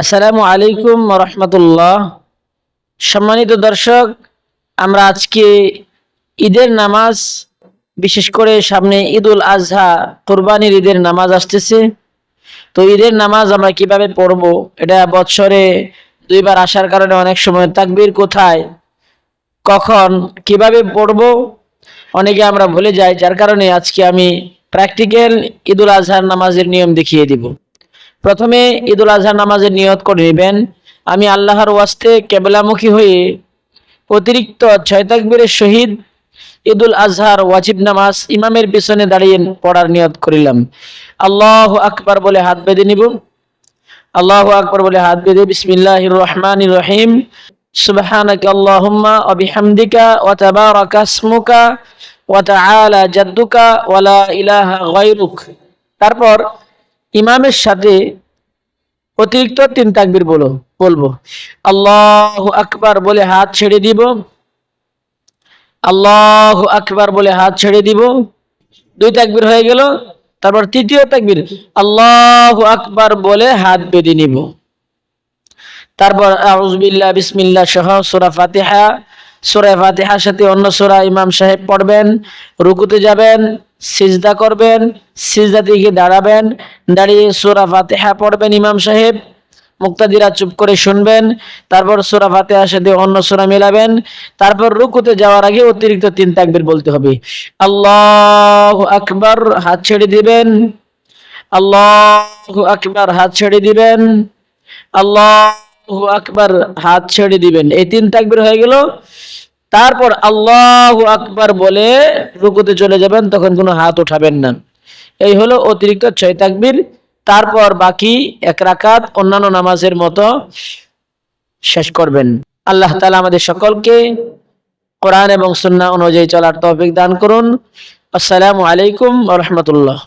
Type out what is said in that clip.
আসসালামু আলাইকুম রহমতুল্লাহ সম্মানিত দর্শক, আমরা আজকে ঈদের নামাজ, বিশেষ করে সামনে ঈদুল আজহা, কোরবানির ঈদের নামাজ আসতেছে। তো ঈদের নামাজ আমরা কীভাবে পড়ব, এটা বৎসরে দুইবার আসার কারণে অনেক সময় তাকবির কোথায়, কখন, কীভাবে পড়ব, অনেকে আমরা ভুলে যাই, যার কারণে আজকে আমি প্র্যাকটিক্যাল ঈদুল আজহার নামাজের নিয়ম দেখিয়ে দিব। প্রথমে ঈদুল আজহার নামাজের নিয়ত করে নেবেন। আমি আল্লাহর ওয়াস্তে কেবলামুখী হয়ে অতিরিক্ত ছয় তাকবীরের শহীদ ঈদুল আজহার ওয়াজিব নামাজ ইমামের পিছনে দাঁড়িয়ে পড়ার নিয়ত করিলাম। আল্লাহ আকবার বলে হাত বেঁধে নিব। আল্লাহ আকবার বলে হাত বেঁধে বিসমিল্লাহ রহমান রহিম। বিহামদিকা ওয়া তাবারাকা ইসমুকা ওয়া তাআলা জাদ্দুকা ওয়া লা ইলাহা তারপর ইমামের সাথে অতিরিক্ত তিন তাকবির বলো, বলব। আল্লাহ আকবার বলে হাত ছেড়ে দিব। আল্লাহ আকবার বলে হাত ছেড়ে দিব। দুই তাকবির হয়ে গেল। তারপর তৃতীয় তাকবীর, আল্লাহ আকবার বলে হাত বেঁধে নিব। তারপর আউজবিল্লা বিসমিল্লাহ সহ সোরা ফাতিহা। সোরা ফাতিহার সাথে অন্য সোরা ইমাম সাহেব পড়বেন, রুকুতে যাবেন। সিজদা করবেন, সিজদা থেকে দাঁড়াবেন, দাঁড়িয়ে সূরা ফাতিহা পড়বেন ইমাম সাহেব। মুক্তাদিরা চুপ করে শুনবেন, তারপর সূরা ফাতিহার সাথে অন্য সোরা মেলাবেন, তারপর রুকুতে যাওয়ার আগে অতিরিক্ত তিন তাকবীর বলতে হবে। আল্লাহ আকবার, হাত ছেড়ে দিবেন। আল্লাহ আকবার, হাত ছেড়ে দিবেন। আল্লাহ আকবার, হাত ছেড়ে দিবেন। এই তিন তাকবীর হয়ে গেল। তারপর আল্লাহু আকবার বলে রুকুতে চলে যাবেন, তখন কোনো হাত উঠাবেন না। এই হলো অতিরিক্ত ছয় তাকবীর। তারপর বাকি এক রাকাত অন্যান্য নামাজের মতো শেষ করবেন। আল্লাহ তালা আমাদের সকলকে কোরআন এবং সুন্নাহ অনুযায়ী চলার তৌফিক দান করুন। আসসালামু আলাইকুম রাহমাতুল্লাহ।